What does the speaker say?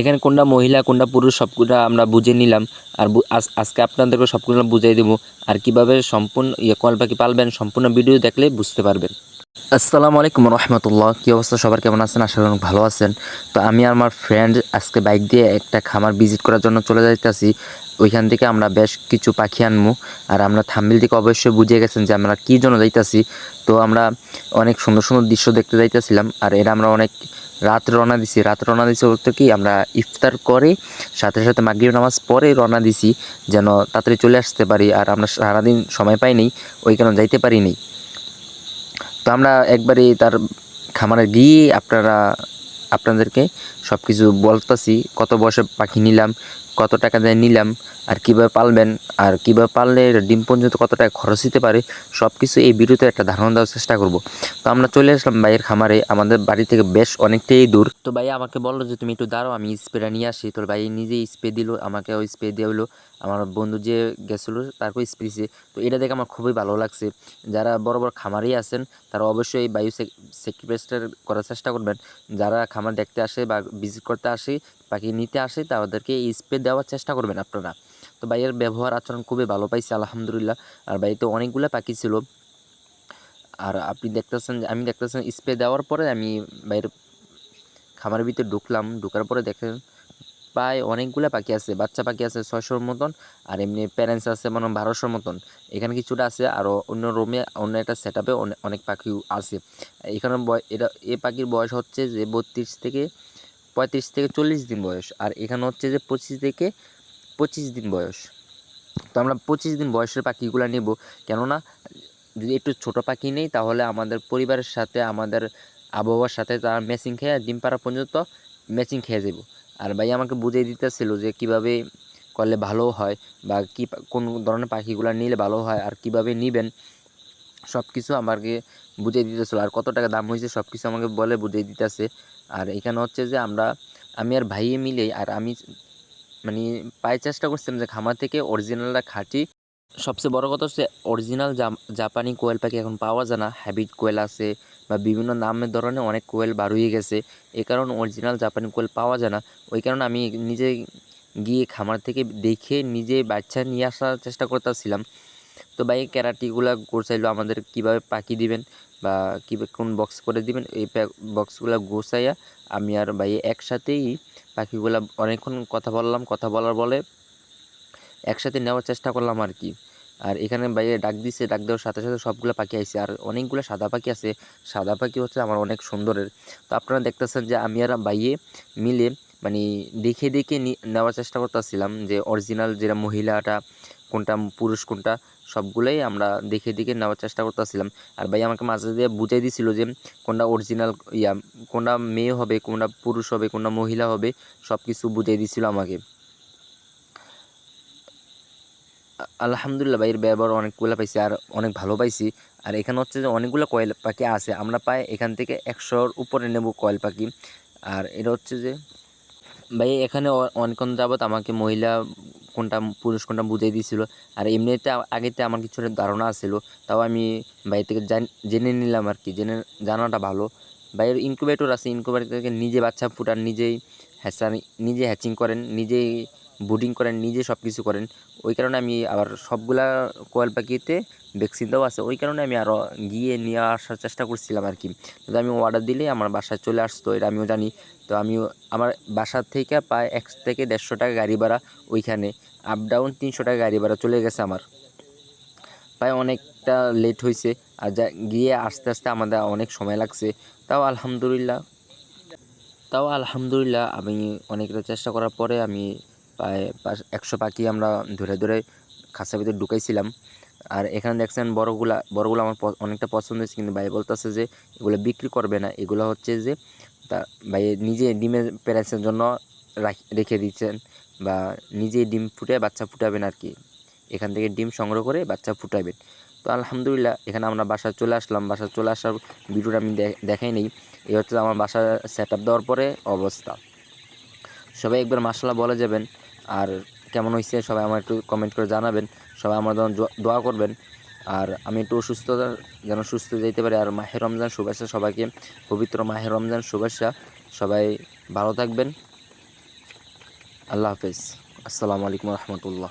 এখানে কোনটা মহিলা, কোনটা পুরুষ, সবগুলো আমরা বুঝে নিলাম। আর আজকে আপনাদেরকে সবগুলো বুঝিয়ে দেবো। আর কীভাবে সম্পূর্ণ ইয়ে কল পাখি পালবেন, সম্পূর্ণ ভিডিও দেখলে বুঝতে পারবেন। আসসালামু আলাইকুম রহমতুল্লাহ। কী অবস্থা? সবার কেমন আছেন? আশা করি ভালো আছেন। তো আমি আমার ফ্রেন্ড আজকে বাইক দিয়ে একটা খামার ভিজিট করার জন্য চলে যাইতেছি। ওইখান থেকে আমরা বেশ কিছু পাখি আনব আর আমরা থাম্বিল থেকে অবশ্যই বুঝে গেছেন যে আমরা কী জন্য যাইতাছি। তো আমরা অনেক সুন্দর সুন্দর দৃশ্য দেখতে যাইতেছিলাম। আর এরা আমরা অনেক রাত রওনা দিছি। রাত রওনা দিছি বলতে কি, আমরা ইফতার করে, সাথে সাথে মাগরিব নামাজ পরে রওনা দিছি। যেন তাড়াতাড়ি চলে আসতে পারি। আর আমরা সারাদিন সময় পাইনি, ওই যাইতে পারিনি। তো আমরা একবারে তার খামারে গিয়ে আপনারা, আপনাদেরকে সব কিছু বলতেছি, কত বয়সে পাখি নিলাম, কত টাকা দিয়ে নিলাম, আর কীভাবে পালবেন, আর কীভাবে পাললে ডিম পর্যন্ত কত টাকা খরচ হতে পারে সব কিছু এই ভিডিওতে একটা ধারণা দেওয়ার চেষ্টা করব। তো আমরা চলে আসলাম ভাইয়ের খামারে, আমাদের বাড়ি থেকে বেশ অনেকটাই দূর। তো ভাই আমাকে বলল যে, তুমি একটু দাঁড়াও, আমি স্প্রেটা নিয়ে আসি। তো ভাই নিজেই স্প্রে দিল আমাকে ওই স্প্রে দিয়ে হলো আমার বন্ধু যে গেছিল তারপর স্প্রেছে তো এটা দেখে আমার খুবই ভালো লাগছে। যারা বড় বড় খামারেই আছেন, তারা অবশ্যই বায়ু সেক্রিফাইসটার করার চেষ্টা করবেন। যারা খামার দেখতে আসে বা ভিজিট করতে আসে পাখি নিতে আসে, তাদেরকে এই স্প্রে দেওয়ার চেষ্টা করবেন আপনারা। তো ভাইয়ের ব্যবহার আচরণ খুবই ভালো পাইছি, আলহামদুলিল্লাহ। আর বাড়িতে অনেকগুলো পাখি ছিল। আর আপনি দেখতেছেন আমি দেখতেছেন স্প্রে দেওয়ার পরে আমি বাইরের খামারের ভিতরে ঢুকলাম। ঢুকার পরে দেখেন প্রায় অনেকগুলো পাখি আছে, বাচ্চা পাখি আছে ছয়শোর মতন, আর এমনি প্যারেন্টস আছে মনে বারোশোর মতন। এখানে কিছুটা আছে আরও অন্য রুমে অন্য একটা সেট আপে অনেক পাখি আছে। এখানে এটা, এ পাখির বয়স হচ্ছে যে বত্রিশ থেকে পঁয়ত্রিশ থেকে চল্লিশ দিন বয়স, আর এখানে হচ্ছে যে পঁচিশ থেকে পঁচিশ দিন বয়স। তো আমরা পঁচিশ দিন বয়সের পাখিগুলো নেব, কেননা যদি একটু ছোট পাখি নেই, তাহলে আমাদের পরিবারের সাথে, আমাদের আবহাওয়ার সাথে তারা ম্যাচিং খেয়ে, ডিম পাড়া পর্যন্ত ম্যাচিং খেয়ে যাব আর ভাই আমাকে বুঝিয়ে দিতেছিল যে কীভাবে করলে ভালো হয় বা কি কোন ধরনের পাখিগুলো নিলে ভালো হয় আর কীভাবে নেবেন সব কিছু আমাকে বুঝিয়ে দিতেছিল। আর কত টাকা দাম হয়েছে সব কিছু আমাকে বলে বুঝিয়ে দিতেছে। আর এখানে হচ্ছে যে আমরা, আমি আর ভাইয়ে মিলে আর আমি মানে পায়ে চেষ্টা করছিলাম যে খামার থেকে অরিজিনালটা খাঁটি সবচেয়ে বড় কথা হচ্ছে অরিজিনাল জাপানি কোয়েল পাখি এখন পাওয়া যায় না। হ্যাবিট কোয়েল আছে বা বিভিন্ন নামের ধরনের অনেক কোয়েল বার হয়ে গেছে। এই কারণে অরিজিনাল জাপানি কোয়েল পাওয়া যায় না। ওই কারণে আমি নিজে গিয়ে খামার থেকে দেখে নিজে বাচ্চা নিয়ে আসার চেষ্টা করতেছিলাম। তো ভাই, ক্যারাটিগুলো গোছাইলো আমাদের কীভাবে পাখি দিবেন বা কীভাবে কোন বক্স করে দিবেন, এই বক্সগুলো গোছাইয়া আমি আর ভাই একসাথেই পাখিগুলা অনেকক্ষণ কথা বললাম। কথা বলার বলে একসাথে নেওয়ার চেষ্টা করলাম আর কি। আর এখানে বাইরে ডাক দিছে, ডাক দেওয়ার সাথে সাথে সবগুলো পাখি আইছে। আর অনেকগুলো সাদা পাখি আছে। সাদা পাখি হচ্ছে আমার অনেক সুন্দরের। তো আপনারা দেখতেছেন যে আমি আর বাইয়ে মিলে মানে দেখে দেখে নেওয়ার চেষ্টা করতেছিলাম যে অরিজিনাল যেটা মহিলাটা কোনটা, পুরুষ কোনটা, সবগুলোই আমরা দেখে দেখে নেওয়ার চেষ্টা করতেছিলাম। আর ভাই আমাকে মাঝে দিয়ে বুঝাই দিছিল যে কোনটা অরিজিনাল ইয়া, কোনটা মেয়ে হবে, কোনটা পুরুষ হবে, কোনটা মহিলা হবে সব কিছু বুঝাই দিছিল আমাকে। আলহামদুলিল্লাহ ভাইয়ের ব্যবহার অনেকগুলো পাইছি আর অনেক ভালো পাইছি। আর এখানে হচ্ছে যে অনেকগুলো কয়েল পাখি আছে, আমরা পাই এখান থেকে একশোর উপরে নেব কয়েল পাখি। আর এটা হচ্ছে যে ভাই এখানে অনেকক্ষণ যাবত আমাকে মহিলা কোনটা পুরুষ কোনটা বুঝিয়ে দিয়েছিল আর এমনিতে আগেতে আমার কিছু ধারণা আছিল, তাও আমি ভাই থেকে জেনে নিলাম আর কি, জেনে জানাটা ভালো। ভাইয়ের ইনকুবেটর আছে ইনকুবেটর থেকে নিজে বাচ্চা ফুটান, নিজেই হ্যাচার নিজে হ্যাচিং করেন, নিজেই বুডিং করেন, নিজে সব কিছু করেন। ওই কারণে আমি আবার সবগুলা কোয়েল পাখিতে ভ্যাকসিন দেওয়া আছে। ওই কারণে আমি আরও গিয়ে নিয়ে আসার চেষ্টা করছিলাম আর কি। তো আমি অর্ডার দিলে আমার বাসায় চলে আসতো, এটা আমিও জানি। তো আমিও, আমার বাসার থেকে প্রায় এক থেকে দেড়শো টাকা গাড়ি ভাড়া ওইখানে। আপ ডাউন তিনশো টাকা গাড়ি ভাড়া চলে গেছে আমার। প্রায় অনেকটা লেট হয়েছে আর যা, গিয়ে আস্তে আস্তে আমাদের অনেক সময় লাগছে। তাও আলহামদুলিল্লাহ। তাও আলহামদুলিল্লাহ আমি অনেকটা চেষ্টা করার পরে আমি প্রায় একশো পাখি আমরা ধরে ধরে খাঁচার ভিতরে ঢুকাইছিলাম। আর এখানে দেখছেন বড়গুলা বড়গুলো আমার অনেকটা পছন্দ হয়েছে, কিন্তু ভাই বলতেছে যে এগুলো বিক্রি করবে না। এগুলো হচ্ছে যে তা ভাই নিজে ডিমের প্যারেন্টসের জন্য রাখ- দিচ্ছেন বা নিজেই ডিম ফুটে বাচ্চা ফুটাবেন আর কি। এখান থেকে ডিম সংগ্রহ করে বাচ্চা ফুটাবেন। তো আলহামদুলিল্লাহ এখানে আমরা বাসায় চলে আসলাম। বাসায় চলে আসার ভিডিওটা আমি দেখাই নেই। এই হচ্ছে আমার বাসা সেট আপ দেওয়ার পরে অবস্থা। সবাই একবার মাসাল্লাহ বলে যাবেন। আর কেমন হয়েছে সবাই আমার একটু কমেন্ট করে জানাবেন। সবাই আমার যেন দোয়া- করবেন। আর আমি একটু অসুস্থতা যেন সুস্থ যেতে পারি। আর মাহের রমজান শুভেচ্ছা সবাইকে। পবিত্র মাহের রমজান শুভেচ্ছা। সবাই ভালো থাকবেন। আল্লাহ হাফেজ। আসসালামু আলাইকুম রহমতুল্লাহ।